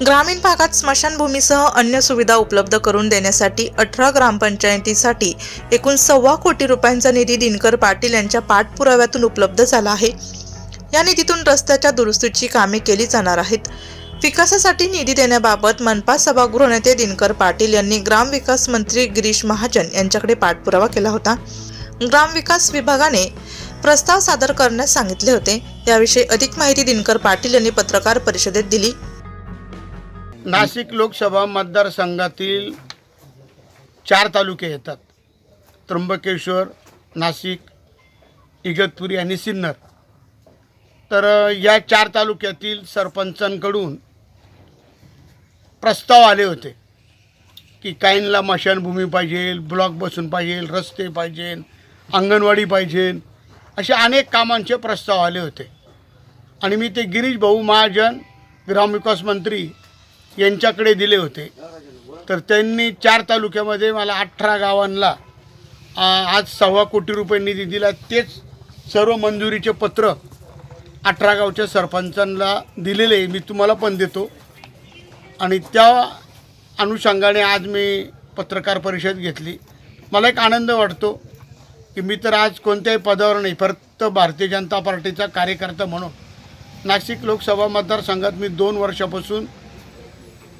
ग्रामीण भागात स्मशानभूमीसह अन्य सुविधा उपलब्ध करून देण्यासाठी अठरा ग्रामपंचायतीसाठी एकूण सव्वा कोटी रुपयांचा निधी दिनकर पाटील यांच्या पाठपुराव्यातून उपलब्ध झाला आहे. या निधीतून रस्त्याच्या दुरुस्तीची कामे केली जाणार आहेत. विकासासाठी निधी देण्याबाबत मनपा सभागृह नेते दिनकर पाटील यांनी ग्रामविकास मंत्री गिरीश महाजन यांच्याकडे पाठपुरावा केला होता. ग्रामविकास विभागाने प्रस्ताव सादर करण्यास सांगितले होते. याविषयी अधिक माहिती दिनकर पाटील यांनी पत्रकार परिषदेत दिली. नाशिक लोकसभा मतदारसंघातील चार तालुके येतात. त्र्यंबकेश्वर नाशिक इगतपुरी आणि सिन्नर. तर या चार तालुक्यातील सरपंचांकडून प्रस्ताव आले होते की काहींना मशानभूमी पाहिजे ब्लॉक बसून पाहिजे रस्ते पाहिजे अंगणवाडी पाहिजे असे अनेक कामांचे प्रस्ताव आले होते. आणि मी ते गिरीश भाऊ महाजन ग्रामविकास मंत्री यांच्याकडे दिले होते. तर त्यांनी चार तालुक्यामध्ये मला अठरा गावांना आज सव्वा कोटी रुपये निधी दिला. तेच सर्व मंजुरीचे पत्र अठरा गावच्या सरपंचांना दिलेले मी तुम्हाला पण देतो. आणि त्या अनुषंगाने आज मी पत्रकार परिषद घेतली. मला एक आनंद वाटतो की मी तर आज कोणत्याही पदावर नाही फक्त भारतीय जनता पार्टीचा कार्यकर्ता म्हणून. नाशिक लोकसभा मतदारसंघात मी दोन वर्षापासून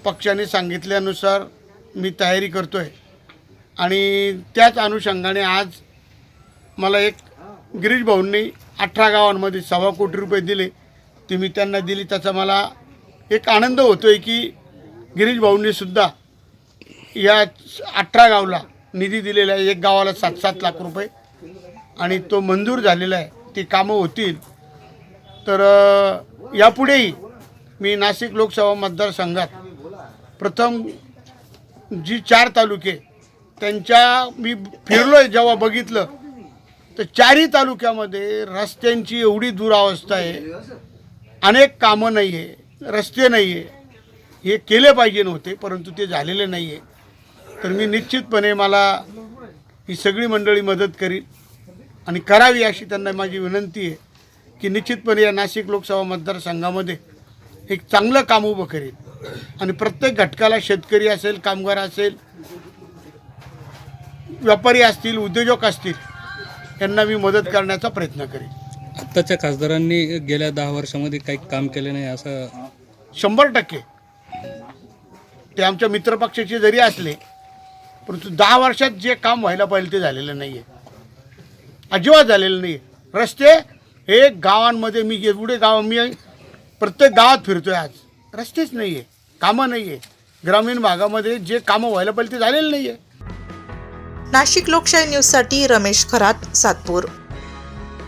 पक्षाने सांगितल्यानुसार मी तयारी करतो आहे आणि त्याच अनुषंगाने आज मला एक गिरीश भाऊंनी अठरा गावांमध्ये सव्वा कोटी रुपये दिले. ते मी त्यांना दिली. त्याचा मला एक आनंद होतो आहे की गिरीश भाऊंनीसुद्धा या अठरा गावला निधी दिलेला आहे. एक गावाला सात सात लाख रुपये. आणि तो मंजूर झालेला आहे. ती कामं होतील. तर यापुढेही मी नाशिक लोकसभा मतदारसंघात प्रथम जी चार तालुके त्यांच्या मी फिरलो आहे जेव्हा बघितलं तर चारही तालुक्यामध्ये रस्त्यांची एवढी दुरावस्था आहे. अनेक कामं नाही आहे रस्ते नाही आहे हे केले पाहिजे नव्हते परंतु ते झालेले नाही आहे तर मी निश्चितपणे मला ही सगळी मंडळी मदत करील आणि करावी अशी त्यांना माझी विनंती आहे की निश्चितपणे या नाशिक लोकसभा मतदारसंघामध्ये एक चांगलं काम उभं करेल. आणि प्रत्येक घटकाला शेतकरी असेल कामगार असेल व्यापारी असतील उद्योजक असतील यांना मी मदत करण्याचा प्रयत्न करेन. आत्ताच्या खासदारांनी गेल्या दहा वर्षामध्ये काही काम केले नाही असं शंभर टक्के. ते आमच्या मित्रपक्षाचे जरी असले परंतु दहा वर्षात जे काम व्हायला पाहिजे ते झालेलं नाही आहे अजिबात झालेलं नाही रस्ते हे गावांमध्ये मी एवढे गाव मी प्रत्येक गावात फिरतो आहे आज. रस्तेच नाही आहे कामं नाही आहे ग्रामीण भागामध्ये जे कामं व्हायला पाहिजे ते झालेलं नाही आहे नाशिक लोकशाही न्यूजसाठी रमेश खरात सातपूर.